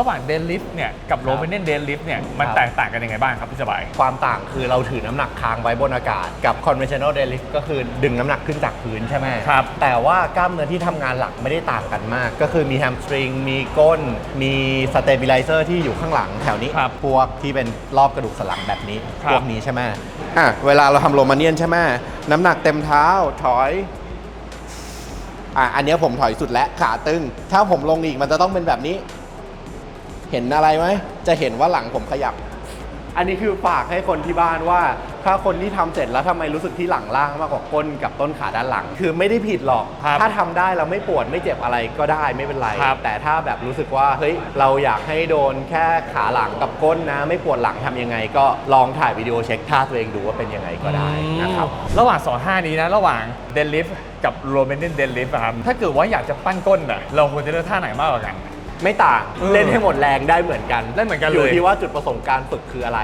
ระหว่างเดนลิฟเนี่ยกับโรเมเนนเดนลิฟเนี่ยมันครับแตกต่างกันยังไงบ้างครับพี่สบาย ความต่างคือเราถือน้ำหนักค้างไว้บนอากาศ กับ conventional deadlift ก็คือดึงน้ำหนักขึ้นจากพื้นใช่ไหมครับ แต่ว่ากล้ามเนื้อที่ทำงานหลักไม่ได้ต่างกันมาก ก็คือมีแฮมสตริงมีก้น มี stabilizer ที่อยู่ข้างหลังแถวนี้ ครับพวกที่เป็นรอบกระดูกสันหลังแบบนี้ ครับ พวกนี้ใช่ไหมอะเวลาเราทำโรมาเนียนใช่ไหมน้ำหนักเต็มเท้าถอย อะอันเนี้ยผมถอยสุดแล้วขาตึง ถ้าผมลงอีกมันจะต้องเป็นแบบนี้ เห็นอะไรไหม จะเห็นว่าหลังผมขยับ อันนี้คือฝากให้คนที่บ้านว่า ถ้าคนที่ทำเสร็จแล้วทำไมรู้สึกที่หลังล่างมากกว่าก้นกับต้นขาด้านหลัง คือไม่ได้ผิดหรอก ครับถ้าทำได้แล้วไม่ปวดไม่เจ็บอะไรก็ได้ไม่เป็นไร ครับแต่ถ้าแบบรู้สึกว่าเฮ้ยเราอยากให้โดนแค่ขาหลังกับก้นนะ ไม่ปวดหลังทำยังไง ก็ลองถ่ายวิดีโอเช็คท่าตัวเองดูว่าเป็นยังไงก็ได้นะครับระหว่างสองท่านี้นะ ระหว่างเดนลิฟกับโรเมเนนเดนลิฟครับถ้าเกิดว่าอยากจะปั้นก้นอะเราควรจะเลือกท่าไหนมากกว่ากัน ไม่ต่างเออเล่นให้หมดแรงได้เหมือนกันได้เหมือนกันเลย อยู่ที่ว่าจุดประสงค์การฝึกคืออะไร